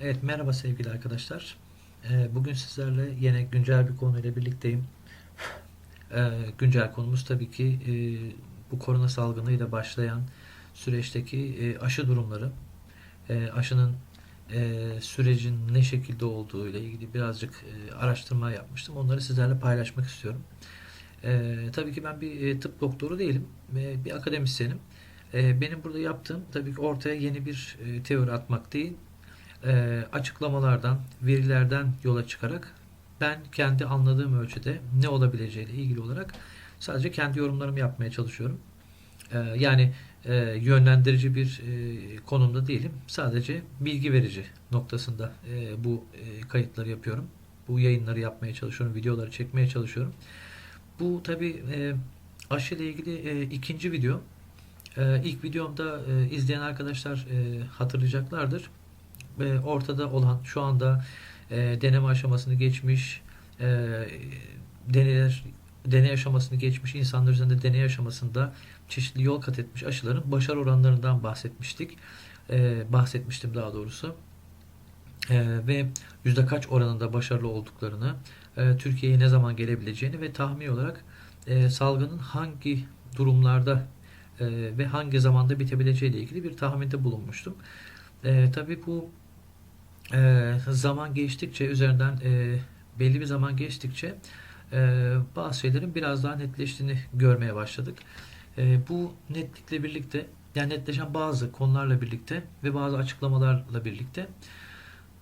Evet merhaba sevgili arkadaşlar. Ee, Bugün sizlerle yine güncel bir konuyla birlikteyim. Ee, Güncel konumuz tabii ki e, bu korona salgınıyla başlayan süreçteki e, aşı durumları. E, Aşının e, sürecin ne şekilde olduğu ile ilgili birazcık araştırma yapmıştım. Onları sizlerle paylaşmak istiyorum. Tabii ki ben bir tıp doktoru değilim bir akademisyenim. Benim burada yaptığım tabii ki ortaya yeni bir teori atmak değil, e, açıklamalardan, verilerden yola çıkarak ben kendi anladığım ölçüde ne olabileceğiyle ilgili olarak sadece kendi yorumlarımı yapmaya çalışıyorum. E, yani e, yönlendirici bir e, konumda değilim. Sadece bilgi verici noktasında e, bu e, kayıtları yapıyorum. Bu yayınları yapmaya çalışıyorum, videoları çekmeye çalışıyorum. Bu tabii e, aşı ile ilgili e, ikinci video. E, ilk videomda e, izleyen arkadaşlar e, hatırlayacaklardır ortada olan şu anda e, deneme aşamasını geçmiş e, deneyler deney aşamasını geçmiş insanlar üzerinde deney aşamasında çeşitli yol kat etmiş aşıların başarı oranlarından bahsetmiştik. E, bahsetmiştim daha doğrusu. E, ve yüzde kaç oranında başarılı olduklarını, e, Türkiye'ye ne zaman gelebileceğini ve tahmin olarak e, salgının hangi durumlarda e, ve hangi zamanda bitebileceği ile ilgili bir tahminde bulunmuştum. E, tabii bu e, zaman geçtikçe üzerinden e, belli bir zaman geçtikçe e, bazı şeylerin biraz daha netleştiğini görmeye başladık. E, bu netlikle birlikte yani netleşen bazı konularla birlikte ve bazı açıklamalarla birlikte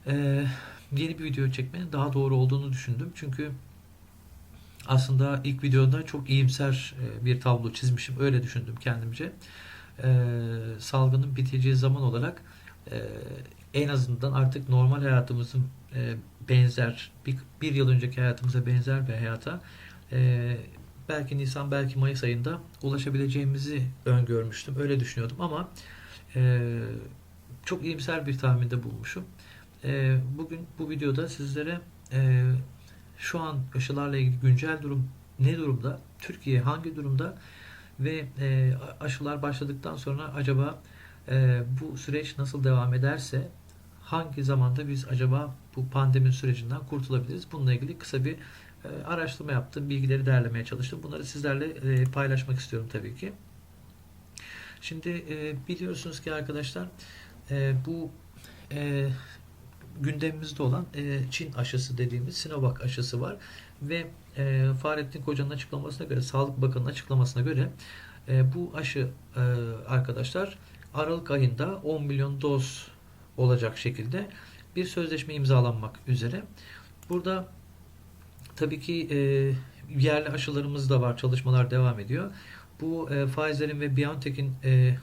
e, yeni bir video çekmenin daha doğru olduğunu düşündüm. Çünkü aslında ilk videoda çok iyimser e, bir tablo çizmişim. Öyle düşündüm kendimce. E, salgının biteceği zaman olarak e, en azından artık normal hayatımızın e, benzer bir, bir yıl önceki hayatımıza benzer bir hayata e, belki Nisan belki Mayıs ayında ulaşabileceğimizi öngörmüştüm. Öyle düşünüyordum ama e, çok iyimser bir tahminde bulmuşum. E, bugün bu videoda sizlere e, şu an aşılarla ilgili güncel durum ne durumda? Türkiye hangi durumda? Ve e, aşılar başladıktan sonra acaba e, bu süreç nasıl devam ederse hangi zamanda biz acaba bu pandemi sürecinden kurtulabiliriz? Bununla ilgili kısa bir e, araştırma yaptım, bilgileri derlemeye çalıştım. Bunları sizlerle e, paylaşmak istiyorum tabii ki. Şimdi e, biliyorsunuz ki arkadaşlar bu gündemimizde olan Çin aşısı dediğimiz Sinovac aşısı var ve Fahrettin Koca'nın açıklamasına göre, Sağlık Bakanı'nın açıklamasına göre bu aşı arkadaşlar Aralık ayında 10 milyon doz olacak şekilde bir sözleşme imzalanmak üzere. Burada tabii ki e, yerli aşılarımız da var. Çalışmalar devam ediyor. Bu e, Pfizer'in ve BioNTech'in e,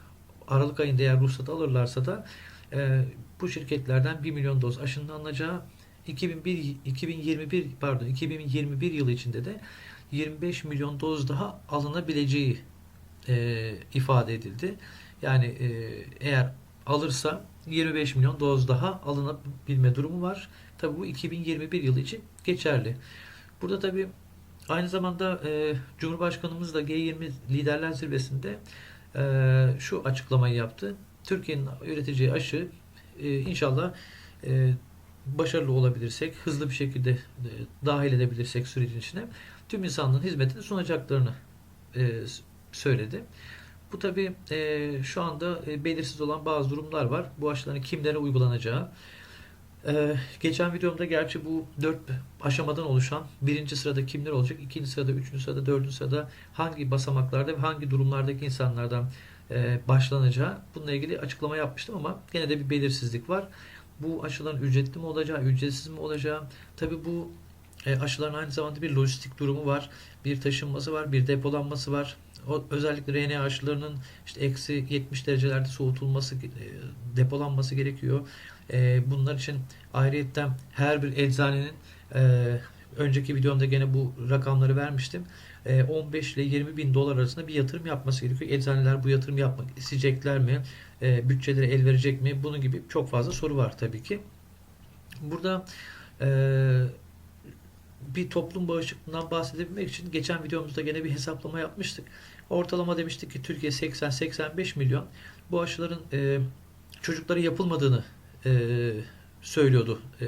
Aralık ayında eğer ruhsat alırlarsa da e, bu şirketlerden 1 milyon doz aşının alınacağı 2001 2021 pardon 2021 yılı içinde de 25 milyon doz daha alınabileceği e, ifade edildi. Yani e, eğer alırsa 25 milyon doz daha alınabilme durumu var. Tabi bu 2021 yılı için geçerli. Burada tabi aynı zamanda e, Cumhurbaşkanımız da G20 liderler zirvesinde e, şu açıklamayı yaptı. Türkiye'nin üreteceği aşı e, inşallah e, başarılı olabilirsek, hızlı bir şekilde e, dahil edebilirsek sürecin içine tüm insanlığın hizmetini sunacaklarını e, söyledi. Bu tabi e, şu anda e, belirsiz olan bazı durumlar var. Bu aşıların kimlere uygulanacağı. E, geçen videomda gerçi bu dört aşamadan oluşan birinci sırada kimler olacak, ikinci sırada, üçüncü sırada, dördüncü sırada hangi basamaklarda ve hangi durumlardaki insanlardan e, başlanacağı bununla ilgili açıklama yapmıştım ama gene de bir belirsizlik var. Bu aşıların ücretli mi olacağı, ücretsiz mi olacağı, tabi bu e, aşıların aynı zamanda bir lojistik durumu var, bir taşınması var, bir depolanması var. O, özellikle RNA aşılarının işte eksi 70 derecelerde soğutulması, e, depolanması gerekiyor. E, bunlar için ayrıyetten her bir eczanenin e, önceki videomda gene bu rakamları vermiştim. 15 ile 20 bin dolar arasında bir yatırım yapması gerekiyor. Eczaneler bu yatırım yapmak isteyecekler mi? Bütçeleri el verecek mi? Bunun gibi çok fazla soru var tabii ki. Burada bir toplum bağışıklığından bahsedebilmek için geçen videomuzda gene bir hesaplama yapmıştık. Ortalama demiştik ki Türkiye 80-85 milyon. Bu aşıların e, çocuklara yapılmadığını e, söylüyordu e,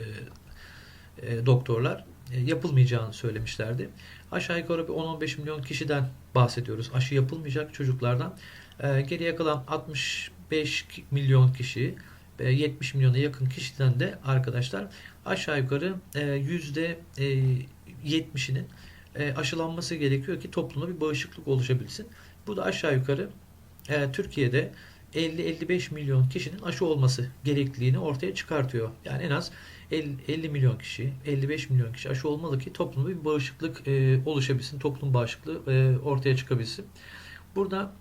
e, doktorlar. E, yapılmayacağını söylemişlerdi. Aşağı yukarı bir 10-15 milyon kişiden bahsediyoruz. Aşı yapılmayacak çocuklardan. E, geriye kalan 65 milyon kişi, e, 70 milyona yakın kişiden de arkadaşlar aşağı yukarı e, yüzde e, %70'inin e, aşılanması gerekiyor ki toplumda bir bağışıklık oluşabilsin. Bu da aşağı yukarı e, Türkiye'de 50-55 milyon kişinin aşı olması gerekliliğini ortaya çıkartıyor. Yani en az 50, 50 milyon kişi, 55 milyon kişi aşı olmalı ki toplumda bir bağışıklık e, oluşabilsin, toplum bağışıklığı e, ortaya çıkabilsin. Burada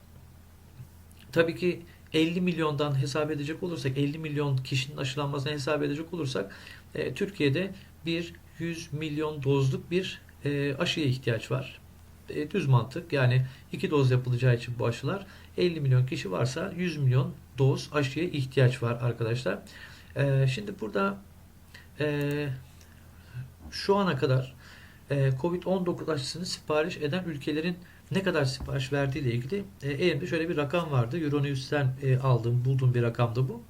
tabii ki 50 milyondan hesap edecek olursak, 50 milyon kişinin aşılanmasına hesap edecek olursak e, Türkiye'de bir 100 milyon dozluk bir e, aşıya ihtiyaç var. E, düz mantık yani iki doz yapılacağı için bu aşılar 50 milyon kişi varsa 100 milyon doz aşıya ihtiyaç var arkadaşlar. E, şimdi burada e, şu ana kadar e, Covid-19 aşısını sipariş eden ülkelerin ne kadar sipariş verdiği ile ilgili e, elimde şöyle bir rakam vardı. Euronews'ten e, aldığım, bulduğum bir rakamdı bu.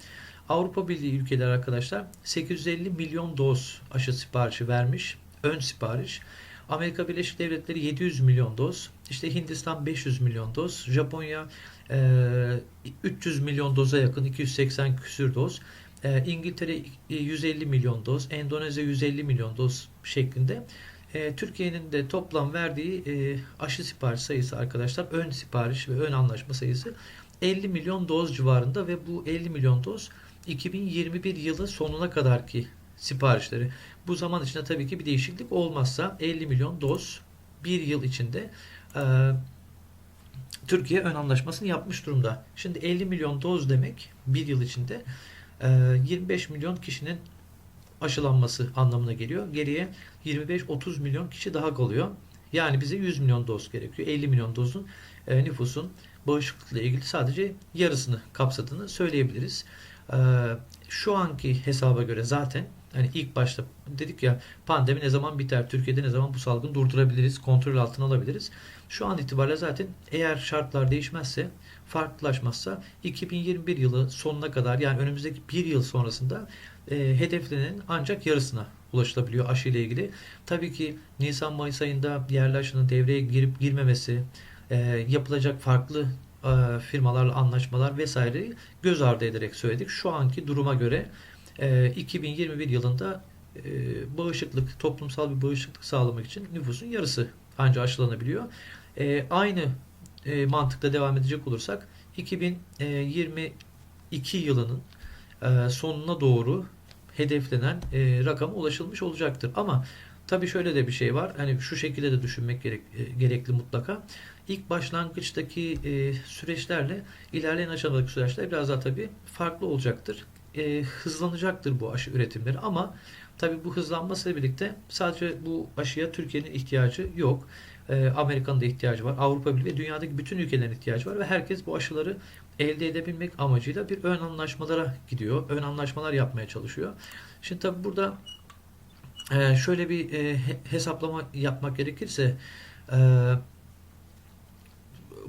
Avrupa Birliği ülkeleri arkadaşlar 850 milyon doz aşı siparişi vermiş. Ön sipariş. Amerika Birleşik Devletleri 700 milyon doz. İşte Hindistan 500 milyon doz. Japonya e, 300 milyon doza yakın 280 küsür doz. E, İngiltere 150 milyon doz. Endonezya 150 milyon doz şeklinde. E, Türkiye'nin de toplam verdiği e, aşı sipariş sayısı arkadaşlar ön sipariş ve ön anlaşma sayısı 50 milyon doz civarında ve bu 50 milyon doz 2021 yılı sonuna kadar ki siparişleri. Bu zaman içinde tabii ki bir değişiklik olmazsa 50 milyon doz bir yıl içinde e, Türkiye ön anlaşmasını yapmış durumda. Şimdi 50 milyon doz demek bir yıl içinde e, 25 milyon kişinin aşılanması anlamına geliyor. Geriye 25-30 milyon kişi daha kalıyor. Yani bize 100 milyon doz gerekiyor. 50 milyon dozun e, nüfusun bağışıklıkla ilgili sadece yarısını kapsadığını söyleyebiliriz. E, şu anki hesaba göre zaten hani ilk başta dedik ya pandemi ne zaman biter, Türkiye'de ne zaman bu salgını durdurabiliriz, kontrol altına alabiliriz. Şu an itibariyle zaten eğer şartlar değişmezse, farklılaşmazsa 2021 yılı sonuna kadar yani önümüzdeki bir yıl sonrasında e, hedeflenen ancak yarısına ulaşılabiliyor aşı ile ilgili. Tabii ki Nisan-Mayıs ayında yerli aşının devreye girip girmemesi, e, yapılacak farklı e, firmalarla anlaşmalar vesaireyi göz ardı ederek söyledik. Şu anki duruma göre 2021 yılında e, bağışıklık, toplumsal bir bağışıklık sağlamak için nüfusun yarısı ancak aşılanabiliyor. E, aynı e, mantıkla devam edecek olursak 2022 yılının e, sonuna doğru hedeflenen rakama ulaşılmış olacaktır. Ama tabii şöyle de bir şey var. Hani şu şekilde de düşünmek gerek, gerekli mutlaka. İlk başlangıçtaki süreçlerle ilerleyen aşamadaki süreçler biraz daha tabii farklı olacaktır. E, hızlanacaktır bu aşı üretimleri ama tabii bu hızlanmasıyla birlikte sadece bu aşıya Türkiye'nin ihtiyacı yok. E, Amerika'nın da ihtiyacı var. Avrupa Birliği ve dünyadaki bütün ülkelerin ihtiyacı var ve herkes bu aşıları elde edebilmek amacıyla bir ön anlaşmalara gidiyor. Ön anlaşmalar yapmaya çalışıyor. Şimdi tabi burada e, şöyle bir e, hesaplama yapmak gerekirse e,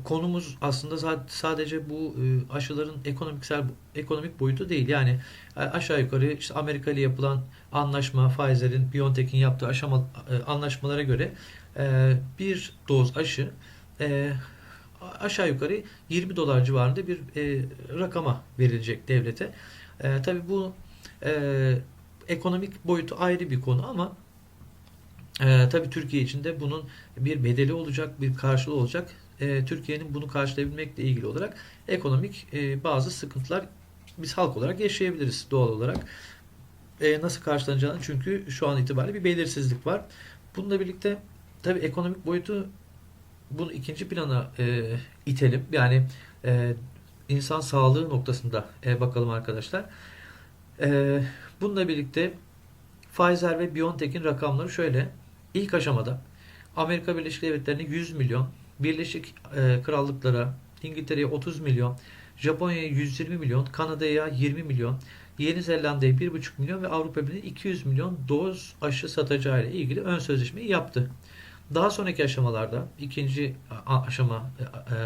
konumuz aslında sadece bu aşıların ekonomiksel ekonomik boyutu değil. Yani aşağı yukarı işte Amerika ile yapılan anlaşma, Pfizer'in, BioNTech'in yaptığı aşama anlaşmalara göre bir doz aşı aşağı yukarı 20 dolar civarında bir e, rakama verilecek devlete. E, Tabi bu e, ekonomik boyutu ayrı bir konu ama e, tabii Türkiye için de bunun bir bedeli olacak, bir karşılığı olacak. E, Türkiye'nin bunu karşılayabilmekle ilgili olarak ekonomik e, bazı sıkıntılar biz halk olarak yaşayabiliriz doğal olarak. E, nasıl karşılanacağını çünkü şu an itibariyle bir belirsizlik var. Bununla birlikte tabii ekonomik boyutu bunu ikinci plana e, itelim. Yani e, insan sağlığı noktasında e, bakalım arkadaşlar. E, bununla birlikte Pfizer ve BioNTech'in rakamları şöyle. İlk aşamada Amerika Birleşik Devletleri'ne 100 milyon, Birleşik e, Krallıklara, İngiltere'ye 30 milyon, Japonya'ya 120 milyon, Kanada'ya 20 milyon, Yeni Zelanda'ya 1,5 milyon ve Avrupa Birliği'ne 200 milyon doz aşı satacağı ile ilgili ön sözleşmeyi yaptı. Daha sonraki aşamalarda ikinci aşama e, e,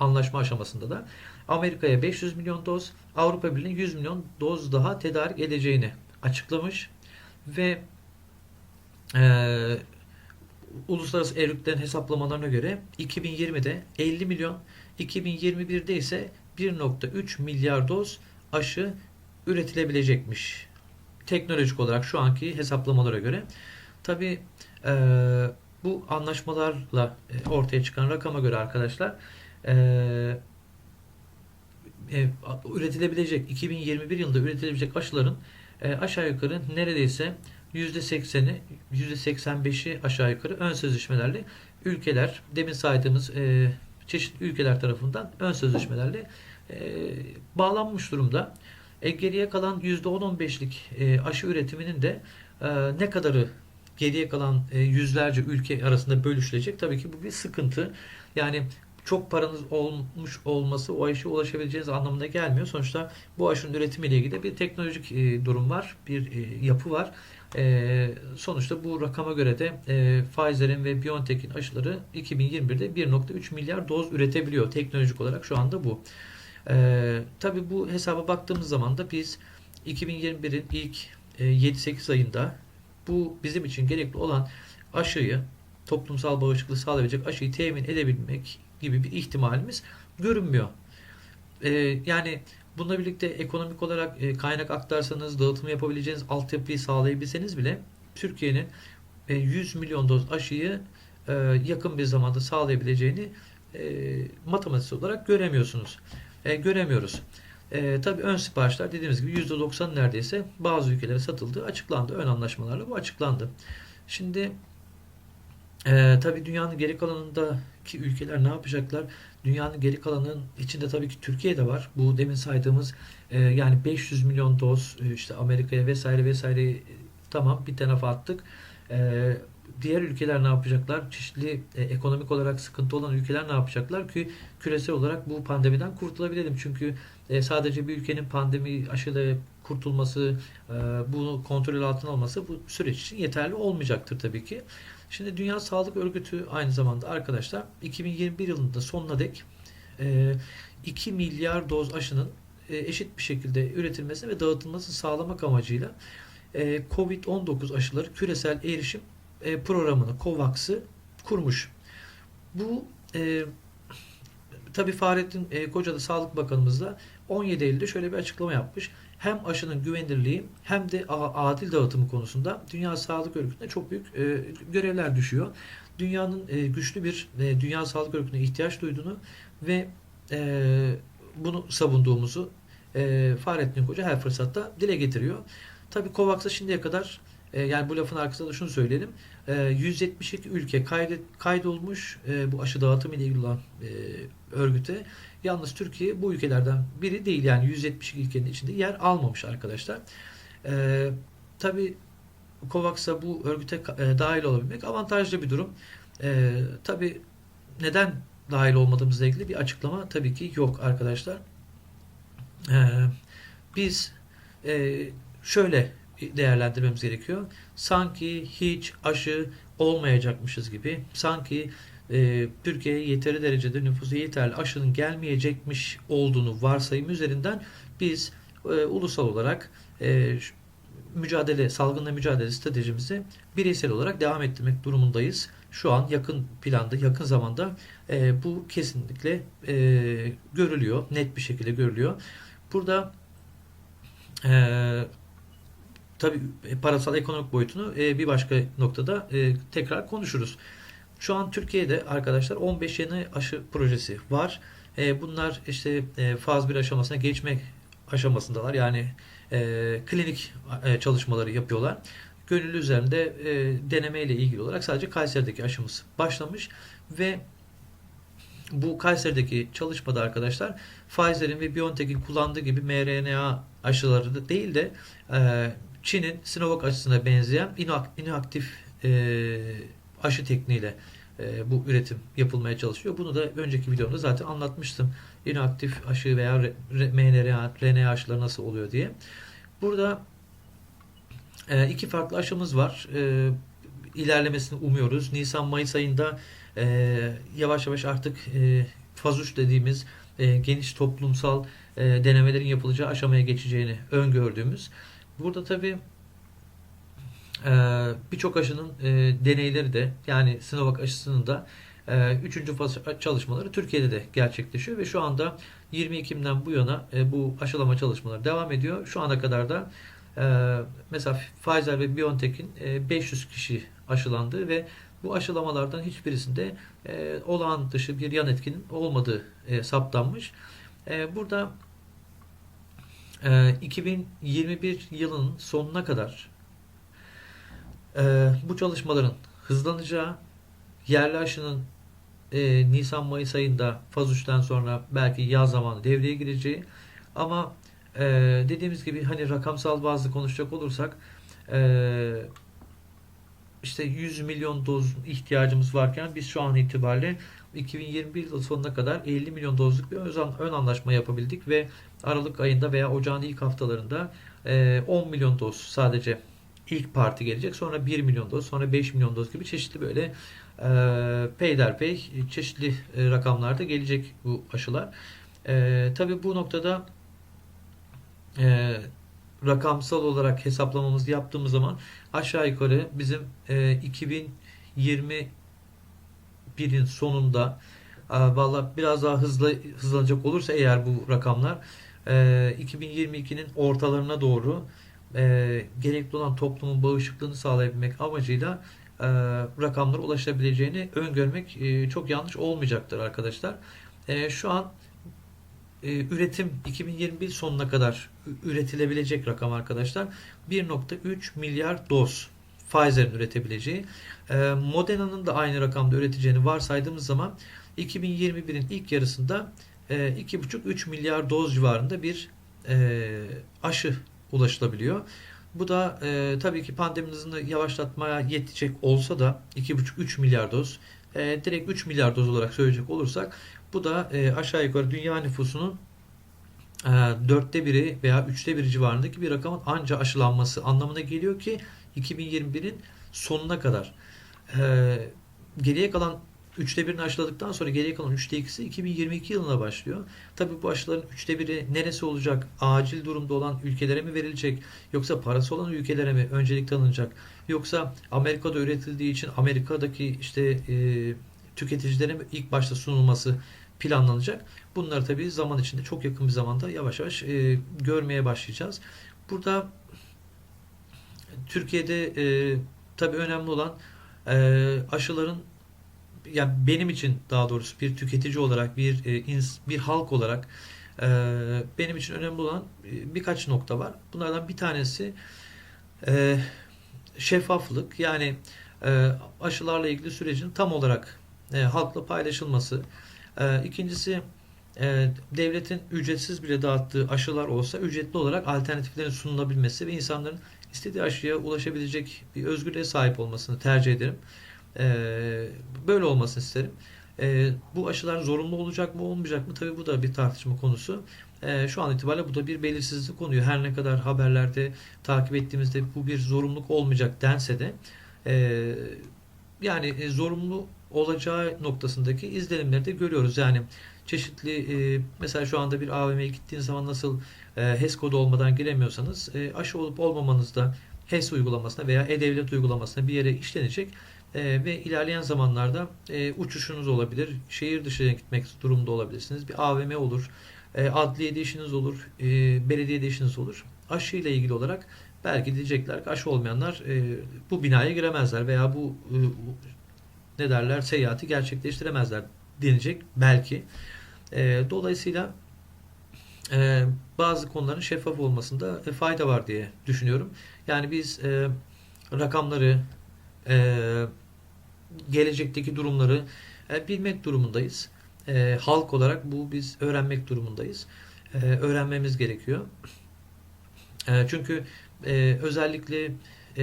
anlaşma aşamasında da Amerika'ya 500 milyon doz, Avrupa Birliği'ne 100 milyon doz daha tedarik edeceğini açıklamış ve uluslararası evliliklerin hesaplamalarına göre 2020'de 50 milyon, 2021'de ise 1.3 milyar doz aşı üretilebilecekmiş. Teknolojik olarak şu anki hesaplamalara göre. Tabi e, bu anlaşmalarla e, ortaya çıkan rakama göre arkadaşlar e, e, üretilebilecek 2021 yılında üretilebilecek aşıların e, aşağı yukarı neredeyse %80'i %85'i aşağı yukarı ön sözleşmelerle ülkeler demin saydığımız e, çeşitli ülkeler tarafından ön sözleşmelerle e, bağlanmış durumda. E, geriye kalan %10-15'lik e, aşı üretiminin de e, ne kadarı geriye kalan e, yüzlerce ülke arasında bölüşülecek. Tabii ki bu bir sıkıntı. Yani çok paranız olmuş olması o aşıya ulaşabileceğiniz anlamına gelmiyor. Sonuçta bu aşının üretimiyle ilgili bir teknolojik e, durum var, bir e, yapı var. E, sonuçta bu rakama göre de e, Pfizer'in ve BioNTech'in aşıları 2021'de 1.3 milyar doz üretebiliyor. Teknolojik olarak şu anda bu. E, tabii bu hesaba baktığımız zaman da biz 2021'in ilk e, 7-8 ayında bu bizim için gerekli olan aşıyı toplumsal bağışıklığı sağlayabilecek aşıyı temin edebilmek gibi bir ihtimalimiz görünmüyor. Ee, yani bununla birlikte ekonomik olarak e, kaynak aktarsanız, dağıtımı yapabileceğiniz altyapıyı sağlayabilseniz bile Türkiye'nin e, 100 milyon doz aşıyı e, yakın bir zamanda sağlayabileceğini e, matematiksel olarak göremiyorsunuz. E, göremiyoruz. E, tabii ön siparişler dediğimiz gibi %90 neredeyse bazı ülkelere satıldığı açıklandı. Ön anlaşmalarla bu açıklandı. Şimdi e, tabii dünyanın geri kalanındaki ülkeler ne yapacaklar? Dünyanın geri kalanının içinde tabii ki Türkiye de var. Bu demin saydığımız e, yani 500 milyon doz e, işte Amerika'ya vesaire vesaire e, tamam bir tarafa attık. E, diğer ülkeler ne yapacaklar? Çeşitli e, ekonomik olarak sıkıntı olan ülkeler ne yapacaklar ki küresel olarak bu pandemiden kurtulabilelim. Çünkü e, sadece bir ülkenin pandemi aşıda kurtulması, e, bunu kontrol altına alması bu süreç için yeterli olmayacaktır tabii ki. Şimdi Dünya Sağlık Örgütü aynı zamanda arkadaşlar 2021 yılında sonuna dek e, 2 milyar doz aşının e, eşit bir şekilde üretilmesi ve dağıtılması sağlamak amacıyla e, COVID-19 aşıları küresel erişim e, programını COVAX'ı kurmuş. Bu e, tabi Fahrettin e, Koca da Sağlık Bakanımız da 17 Eylül'de şöyle bir açıklama yapmış. Hem aşının güvenilirliği hem de adil dağıtımı konusunda Dünya Sağlık Örgütü'ne çok büyük e, görevler düşüyor. Dünyanın e, güçlü bir e, Dünya Sağlık Örgütü'ne ihtiyaç duyduğunu ve bunu savunduğumuzu e, Fahrettin Koca her fırsatta dile getiriyor. Tabi COVAX'a şimdiye kadar yani bu lafın arkasında da şunu söyleyelim. E, 172 ülke kaydolmuş bu aşı dağıtımı ile ilgili olan örgüte. Yalnız Türkiye bu ülkelerden biri değil. Yani 172 ülkenin içinde yer almamış arkadaşlar. E, Tabi COVAX'a bu örgüte e, dahil olabilmek avantajlı bir durum. E, Tabi neden dahil olmadığımızla ilgili bir açıklama tabii ki yok arkadaşlar. E, biz e, şöyle değerlendirmemiz gerekiyor. Sanki hiç aşı olmayacakmışız gibi, sanki e, Türkiye'ye yeteri derecede nüfusu yeterli aşının gelmeyecekmiş olduğunu varsayım üzerinden biz e, ulusal olarak e, mücadele, salgınla mücadele stratejimizi bireysel olarak devam ettirmek durumundayız. Şu an yakın planda, yakın zamanda e, bu kesinlikle e, görülüyor, net bir şekilde görülüyor. Burada e, tabii parasal ekonomik boyutunu e, bir başka noktada e, tekrar konuşuruz. Şu an Türkiye'de arkadaşlar 15 yeni aşı projesi var. E, bunlar işte e, faz 1 aşamasına geçmek aşamasındalar. Yani e, klinik e, çalışmaları yapıyorlar. Gönüllü üzerinde e, deneme ilgili olarak sadece Kayseri'deki aşımız başlamış ve bu Kayseri'deki çalışmada arkadaşlar Pfizer'in ve BioNTech'in kullandığı gibi mRNA aşıları da değil de e, Çin'in Sinovac aşısına benzeyen inaktif e, aşı tekniğiyle e, bu üretim yapılmaya çalışıyor. Bunu da önceki videomda zaten anlatmıştım. İnaktif aşı veya mRNA, RNA aşıları nasıl oluyor diye. Burada e, iki farklı aşımız var. E, ilerlemesini umuyoruz. Nisan-Mayıs ayında e, yavaş yavaş artık e, faz 3 dediğimiz e, geniş toplumsal e, denemelerin yapılacağı aşamaya geçeceğini öngördüğümüz burada tabii birçok aşının e, deneyleri de yani Sinovac aşısının da e, üçüncü faz çalışmaları Türkiye'de de gerçekleşiyor ve şu anda 20 Ekim'den bu yana e, bu aşılama çalışmaları devam ediyor. Şu ana kadar da mesela Pfizer ve BioNTech'in e, 500 kişi aşılandı ve bu aşılamalardan hiçbirisinde olağan dışı bir yan etkinin olmadığı saptanmış. Burada e, 2021 yılının sonuna kadar e, bu çalışmaların hızlanacağı, yerli aşının e, Nisan-Mayıs ayında faz 3'ten sonra belki yaz zamanı devreye gireceği. Ama e, dediğimiz gibi hani rakamsal bazlı konuşacak olursak e, işte 100 milyon doz ihtiyacımız varken biz şu an itibariyle 2021 yılı sonuna kadar 50 milyon dozluk bir ön anlaşma yapabildik ve Aralık ayında veya ocağın ilk haftalarında e, 10 milyon doz sadece ilk parti gelecek. Sonra 1 milyon doz, sonra 5 milyon doz gibi çeşitli böyle e, peyderpey çeşitli e, rakamlarda gelecek bu aşılar. E, tabii bu noktada e, rakamsal olarak hesaplamamızı yaptığımız zaman aşağı yukarı bizim e, 2021'in sonunda e, valla biraz daha hızlı hızlanacak olursa eğer bu rakamlar e, 2022'nin ortalarına doğru e, gerekli olan toplumun bağışıklığını sağlayabilmek amacıyla e, rakamlara ulaşabileceğini öngörmek e, çok yanlış olmayacaktır arkadaşlar. E, şu an e, üretim 2021 sonuna kadar üretilebilecek rakam arkadaşlar 1.3 milyar doz Pfizer'in üretebileceği. E, Moderna'nın da aynı rakamda üreteceğini varsaydığımız zaman 2021'in ilk yarısında e, 2.5-3 milyar doz civarında bir e, aşı ulaşılabiliyor. Bu da e, tabii ki pandeminin yavaşlatmaya yetecek olsa da 2,5-3 milyar doz e, direkt 3 milyar doz olarak söyleyecek olursak bu da e, aşağı yukarı dünya nüfusunun e, dörtte biri veya üçte biri civarındaki bir rakamın anca aşılanması anlamına geliyor ki 2021'in sonuna kadar. E, geriye kalan Üçte birini aşıladıktan sonra geriye kalan üçte ikisi 2022 yılına başlıyor. Tabi bu aşıların üçte biri neresi olacak? Acil durumda olan ülkelere mi verilecek? Yoksa parası olan ülkelere mi öncelik tanınacak? Yoksa Amerika'da üretildiği için Amerika'daki işte e, tüketicilere mi ilk başta sunulması planlanacak? Bunları tabi zaman içinde çok yakın bir zamanda yavaş yavaş e, görmeye başlayacağız. Burada Türkiye'de e, tabi önemli olan e, aşıların yani benim için daha doğrusu bir tüketici olarak bir e, bir halk olarak e, benim için önemli olan e, birkaç nokta var. Bunlardan bir tanesi şeffaflık yani aşılarla ilgili sürecin tam olarak halkla paylaşılması. İkincisi devletin ücretsiz bile dağıttığı aşılar olsa ücretli olarak alternatiflerin sunulabilmesi ve insanların istediği aşıya ulaşabilecek bir özgürlüğe sahip olmasını tercih ederim. Ee, böyle olmasını isterim. Ee, bu aşılar zorunlu olacak mı olmayacak mı? Tabii bu da bir tartışma konusu. Ee, şu an itibariyle bu da bir belirsizlik konuyor. Her ne kadar haberlerde takip ettiğimizde bu bir zorunluluk olmayacak dense de e, yani e, zorunlu olacağı noktasındaki izlenimleri de görüyoruz. Yani çeşitli e, mesela şu anda bir AVM'ye gittiğiniz zaman nasıl HES kodu olmadan giremiyorsanız aşı olup olmamanızda HES uygulamasına veya E-Devlet uygulamasına bir yere işlenecek e, ve ilerleyen zamanlarda e, uçuşunuz olabilir. Şehir dışına gitmek durumda olabilirsiniz. Bir AVM olur. E, adliyede işiniz olur. E, belediyede işiniz olur. Aşı ile ilgili olarak belki diyecekler ki aşı olmayanlar e, bu binaya giremezler veya bu e, ne derler seyahati gerçekleştiremezler denecek belki. E, dolayısıyla e, bazı konuların şeffaf olmasında e, fayda var diye düşünüyorum. Yani biz e, rakamları e, gelecekteki durumları e, bilmek durumundayız. E, halk olarak bu biz öğrenmek durumundayız. E, öğrenmemiz gerekiyor. Çünkü özellikle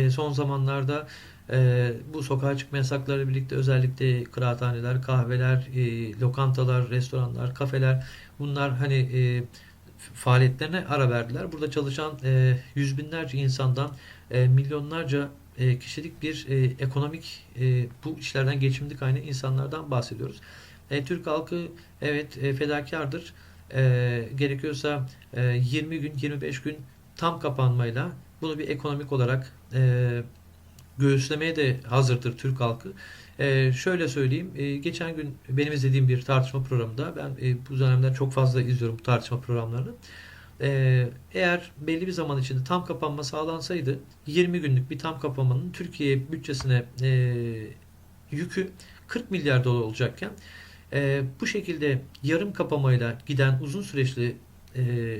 son zamanlarda bu sokağa çıkma yasakları birlikte özellikle kıraathaneler, kahveler, lokantalar, restoranlar, kafeler bunlar hani faaliyetlerine ara verdiler. Burada çalışan yüz binlerce insandan milyonlarca e, kişilik bir e, ekonomik e, bu işlerden geçimlik aynı insanlardan bahsediyoruz. E, Türk halkı evet e, fedakardır. E, gerekiyorsa e, 20 gün 25 gün tam kapanmayla bunu bir ekonomik olarak e, göğüslemeye de hazırdır Türk halkı. E, şöyle söyleyeyim, e, geçen gün benim izlediğim bir tartışma programında, ben e, bu dönemler çok fazla izliyorum bu tartışma programlarını. E, eğer belli bir zaman içinde tam kapanma sağlansaydı, 20 günlük bir tam kapanmanın Türkiye bütçesine e, yükü 40 milyar dolar olacakken, e, bu şekilde yarım kapamayla giden uzun süreçli e,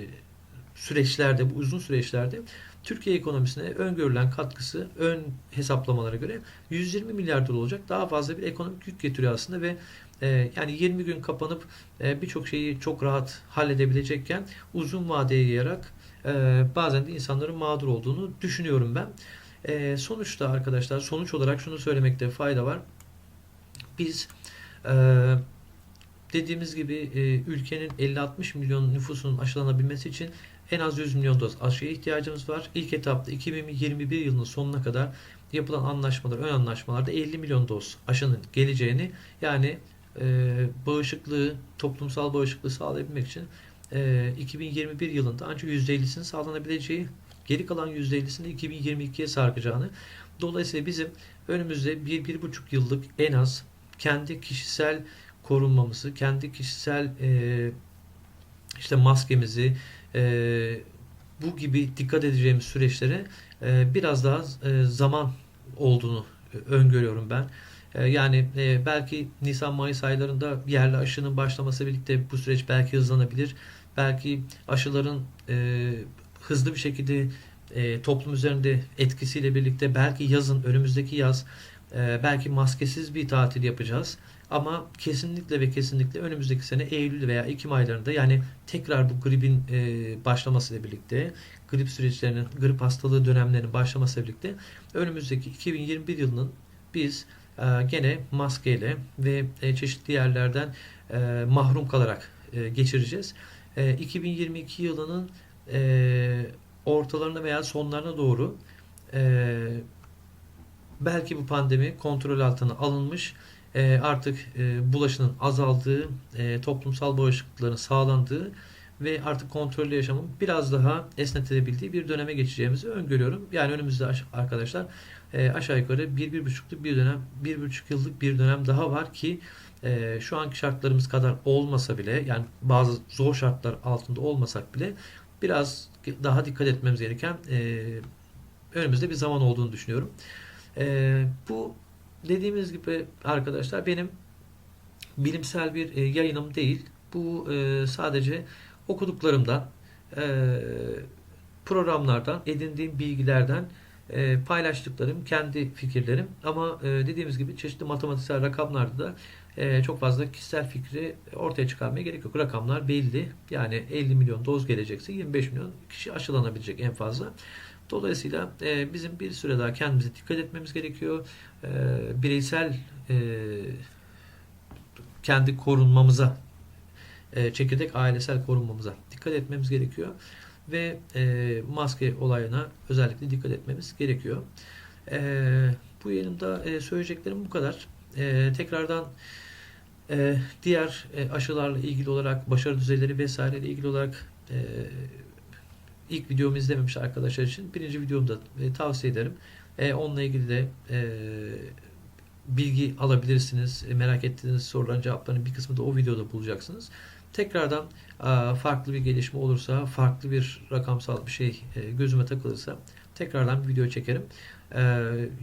süreçlerde, bu uzun süreçlerde Türkiye ekonomisine öngörülen katkısı ön hesaplamalara göre 120 milyar dolar olacak. Daha fazla bir ekonomik yük getiriyor aslında ve e, yani 20 gün kapanıp e, birçok şeyi çok rahat halledebilecekken uzun vadeye yayarak e, bazen de insanların mağdur olduğunu düşünüyorum ben. E, sonuçta arkadaşlar sonuç olarak şunu söylemekte fayda var. Biz dediğimiz gibi ülkenin 50-60 milyon nüfusunun aşılanabilmesi için en az 100 milyon doz aşıya ihtiyacımız var. İlk etapta 2021 yılının sonuna kadar yapılan anlaşmalar, ön anlaşmalarda 50 milyon doz aşının geleceğini yani e, bağışıklığı, toplumsal bağışıklığı sağlayabilmek için e, 2021 yılında ancak %50'sinin sağlanabileceği, geri kalan %50'sini 2022'ye sarkacağını, dolayısıyla bizim önümüzde 1-1,5 yıllık en az kendi kişisel korunmamızı, kendi kişisel e, işte maskemizi, e, bu gibi dikkat edeceğimiz süreçlere e, biraz daha e, zaman olduğunu öngörüyorum ben. E, yani e, belki Nisan-Mayıs aylarında yerli aşının başlaması birlikte bu süreç belki hızlanabilir. Belki aşıların e, hızlı bir şekilde e, toplum üzerinde etkisiyle birlikte belki yazın, önümüzdeki yaz belki maskesiz bir tatil yapacağız. Ama kesinlikle ve kesinlikle önümüzdeki sene Eylül veya Ekim aylarında yani tekrar bu gripin başlamasıyla birlikte grip süreçlerinin, grip hastalığı dönemlerinin başlamasıyla birlikte önümüzdeki 2021 yılının biz gene maskeyle ve e, çeşitli yerlerden e, mahrum kalarak e, geçireceğiz. E, 2022 yılının ortalarına veya sonlarına doğru belki bu pandemi kontrol altına alınmış artık bulaşının azaldığı, toplumsal bağışıklıkların sağlandığı ve artık kontrollü yaşamın biraz daha esnetilebildiği bir döneme geçeceğimizi öngörüyorum. Yani önümüzde arkadaşlar aşağı yukarı bir bir buçukluk bir dönem, bir buçuk yıllık bir dönem daha var ki şu anki şartlarımız kadar olmasa bile yani bazı zor şartlar altında olmasak bile biraz daha dikkat etmemiz gereken önümüzde bir zaman olduğunu düşünüyorum. Bu dediğimiz gibi arkadaşlar benim bilimsel bir e, yayınım değil. Bu e, sadece okuduklarımdan, e, programlardan, edindiğim bilgilerden paylaştıklarım, kendi fikirlerim. Ama dediğimiz gibi çeşitli matematiksel rakamlarda da çok fazla kişisel fikri ortaya çıkarmaya gerek yok. Rakamlar belli. Yani 50 milyon doz gelecekse 25 milyon kişi aşılanabilecek en fazla. Dolayısıyla e, bizim bir süre daha kendimize dikkat etmemiz gerekiyor. E, bireysel e, kendi korunmamıza, e, çekirdek ailesel korunmamıza dikkat etmemiz gerekiyor. Ve e, maske olayına özellikle dikkat etmemiz gerekiyor. E, bu yayınımda e, söyleyeceklerim bu kadar. E, tekrardan e, diğer e, aşılarla ilgili olarak başarı düzeyleri vesaire ile ilgili olarak e, ilk videomu izlememiş arkadaşlar için birinci videomu da e, tavsiye ederim. E, onunla ilgili de e, bilgi alabilirsiniz. E, merak ettiğiniz soruların cevaplarının bir kısmı da o videoda bulacaksınız. Tekrardan e, farklı bir gelişme olursa, farklı bir rakamsal bir şey e, gözüme takılırsa tekrardan bir video çekerim. E,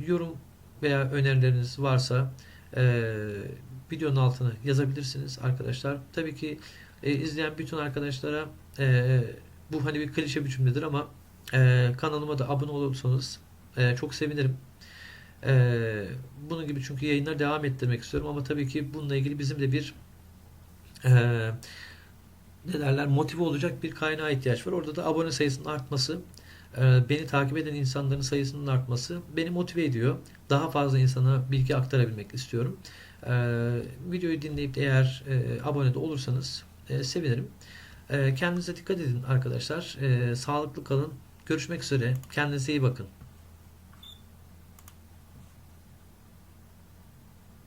yorum veya önerileriniz varsa videonun altına yazabilirsiniz arkadaşlar. Tabii ki izleyen bütün arkadaşlara bu hani bir klişe bir cümledir ama kanalıma da abone olursanız çok sevinirim. E, bunun gibi çünkü yayınları devam ettirmek istiyorum ama tabii ki bununla ilgili bizim de bir e, ne derler motive olacak bir kaynağa ihtiyaç var. Orada da abone sayısının artması, e, beni takip eden insanların sayısının artması beni motive ediyor. Daha fazla insana bilgi aktarabilmek istiyorum. E, videoyu dinleyip eğer e, abone de olursanız e, sevinirim. Ee, kendinize dikkat edin arkadaşlar. Ee, sağlıklı kalın. Görüşmek üzere. Kendinize iyi bakın.